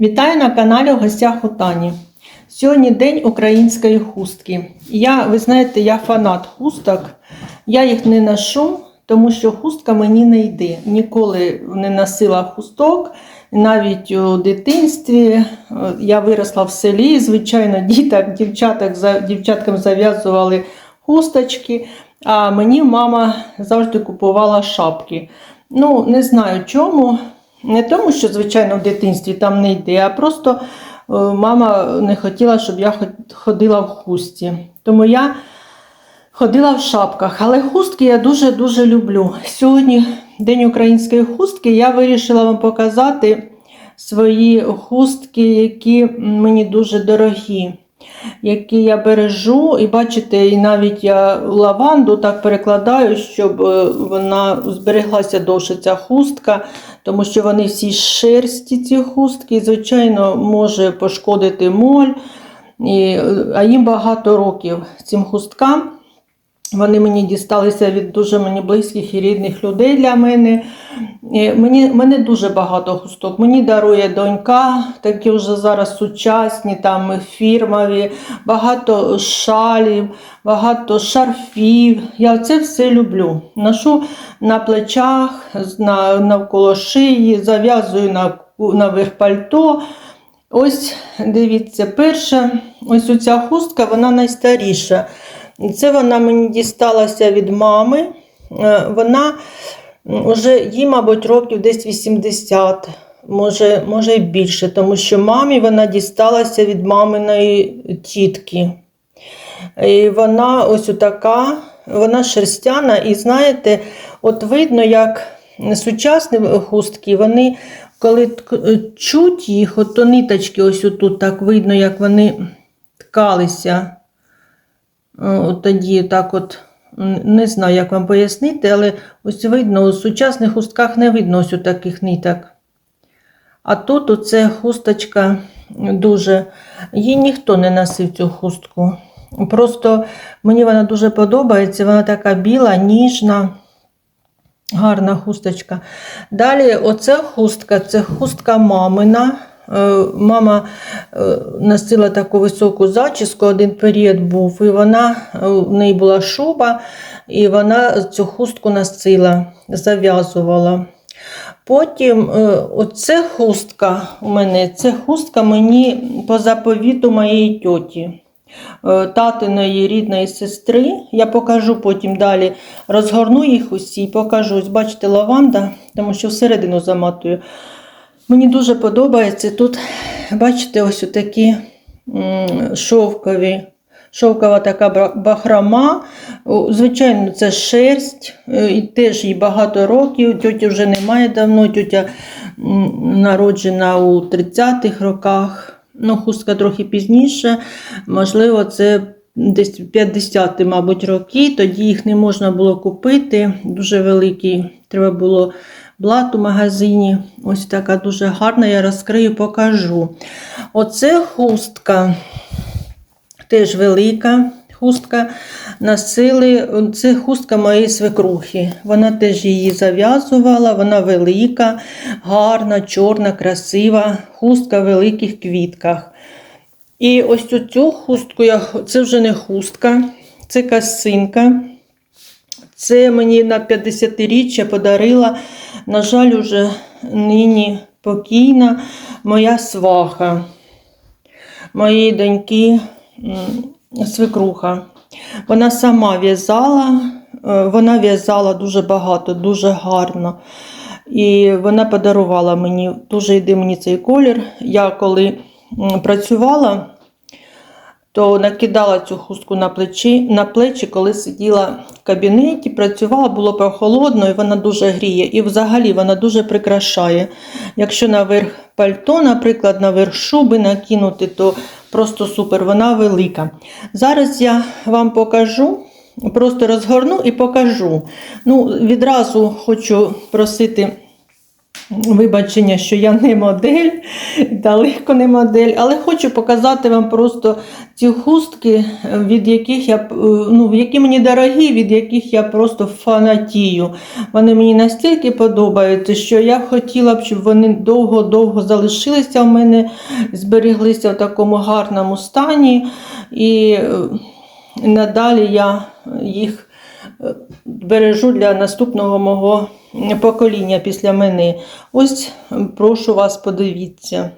Вітаю на каналі в гостях Тані. Сьогодні день української хустки. Я, ви знаєте, я фанат хусток. Я їх не ношу, тому що хустка мені не йде. Ніколи не носила хусток. Навіть у дитинстві Е, я виросла в селі. Звичайно, діток, дівчаток, дівчаткам зав'язували хусточки, а мені мама завжди купувала шапки. Ну, не знаю чому. Не тому, що, звичайно, в дитинстві там не йде, а просто е, мама не хотіла, щоб я ходила в хусті. Тому я ходила в шапках. Але хустки я дуже-дуже люблю. Сьогодні День української хустки. Я вирішила вам показати свої хустки, які мені дуже дорогі. Які я бережу, і бачите, і навіть я лаванду так перекладаю, щоб е, вона збереглася довше ця хустка, тому що вони всі шерсті, ці хустки, звичайно, може пошкодити моль. І, е, а їм багато років цим хусткам. Вони мені дісталися від дуже мені близьких і рідних людей для мене. Мені, мене дуже багато хусток. Мені дарує донька, такі вже зараз сучасні, там фірмові, багато шалів, багато шарфів. Я це все люблю. Ношу на плечах, на, навколо шиї, зав'язую на, наверх пальто. Ось дивіться, перша, ось оця хустка, вона найстаріша. Це вона мені дісталася від мами. Е, Вона вже їй, мабуть, років десь 80, може, може і більше, тому що мамі вона дісталася від маминої тітки. І вона ось така, вона шерстяна, і знаєте, от видно, як сучасні хустки, вони, коли чуть їх, от то ниточки ось тут так видно, як вони ткалися. Е, От тоді так от, не знаю, як вам пояснити, але ось видно, у сучасних хустках не видно ось таких ниток. А тут оце хусточка дуже. Їй ніхто не носив цю хустку. Просто мені вона дуже подобається, вона така біла, ніжна, гарна хусточка. Далі, оця хустка це хустка мамина. Е, Мама е, носила таку високу зачіску, один період був, і вона, е, в неї була шуба, і вона цю хустку носила, зав'язувала. Потім оце хустка у мене, це хустка мені по заповіту моєї тьоті, татиної рідної сестри. Я покажу потім далі, розгорну їх усі і покажу. Бачите, лаванда, тому що всередину заматую. Мені дуже подобається. Тут, бачите, ось такі шовкові. Шовкова така бахрома. Звичайно, це шерсть, е, і теж їй багато років. Тьоті вже немає давно. Тьотя народжена у 30-х роках. Ну, хустка трохи пізніше. Можливо, це десь 50 мабуть, роки. Тоді їх не можна було купити. Дуже великий. Треба було блат у магазині. Ось така дуже гарна. Я розкрию, покажу. Оце хустка теж велика хустка. Носили, це хустка моєї свекрухи. Вона теж її зав'язувала, вона велика, гарна, чорна, красива, хустка в великих квітках. І ось цю- хустку, я, це вже не хустка, це косинка. Це мені на 50-річчя подарила, на жаль, уже нині покійна моя сваха моєї доньки свекруха. Вона сама в'язала, е, вона в'язала дуже багато, дуже гарно. І вона подарувала мені, дуже йде мені цей колір. Я коли працювала, то накидала цю хустку на плечі, на плечі, коли сиділа в кабінеті, працювала, було прохолодно, і вона дуже гріє. І взагалі вона дуже прикрашає. Якщо наверх пальто, наприклад, наверх шуби накинути, то просто супер, вона велика. Зараз я вам покажу. Просто розгорну і покажу. Ну, відразу хочу просити Вибачення, що я не модель, далеко не модель, але хочу показати вам просто ці хустки, від яких я ну, які мені дорогі, від яких я просто фанатію. Вони мені настільки подобаються, що я хотіла б, щоб вони довго-довго залишилися в мене, зберіглися в такому гарному стані. І е, надалі я їх е, бережу для наступного мого покоління після мене. Ось прошу вас, подивіться.